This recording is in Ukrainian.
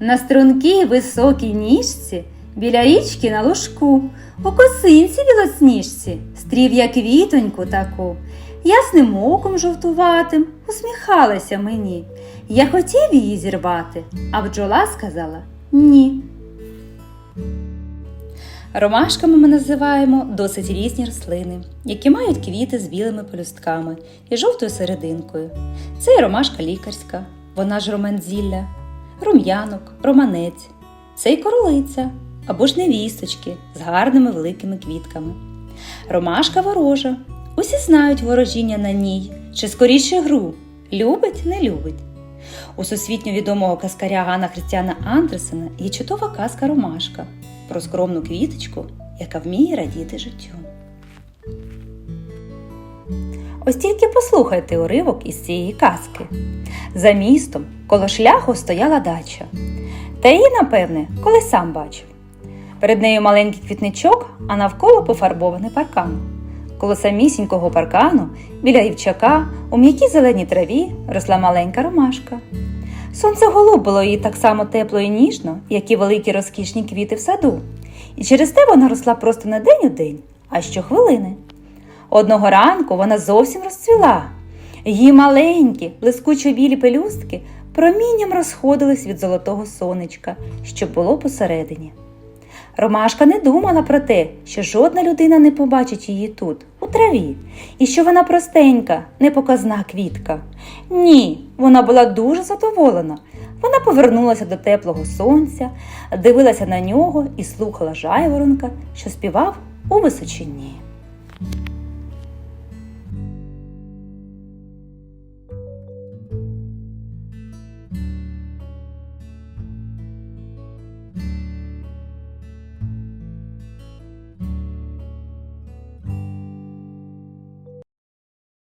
На стрункій високій ніжці, біля річки на лужку, у косинці білосніжці, стрів я квітоньку таку, ясним оком жовтуватим усміхалася мені. Я хотів її зірвати, а бджола сказала ні. Ромашками ми називаємо досить різні рослини, які мають квіти з білими пелюстками і жовтою серединкою. Це і ромашка лікарська, вона ж ромензілля, рум'янок, романець, це й королиця або ж невісточки з гарними великими квітками. Ромашка ворожа. Усі знають ворожіння на ній, чи скоріше гру любить, не любить. У всесвітньо відомого каскаря Ганна Христіана Андресена є чудова казка Ромашка про скромну квіточку, яка вміє радіти життю. Ось тільки послухайте уривок із цієї казки. За містом коло шляху стояла дача. Та її, напевне, коли сам бачив. Перед нею маленький квітничок, а навколо пофарбований паркан. Коло самісінького паркану, біля гівчака, у м'якій зеленій траві росла маленька ромашка. Сонце голубило її так само тепло і ніжно, як і великі розкішні квіти в саду. І через те вона росла просто не день у день, а щохвилини. Одного ранку вона зовсім розцвіла. Її маленькі, блискучо білі пелюстки промінням розходились від золотого сонечка, що було посередині. Ромашка не думала про те, що жодна людина не побачить її тут, у траві, і що вона простенька, непоказна квітка. Ні, вона була дуже задоволена. Вона повернулася до теплого сонця, дивилася на нього і слухала жайворонка, що співав у височині.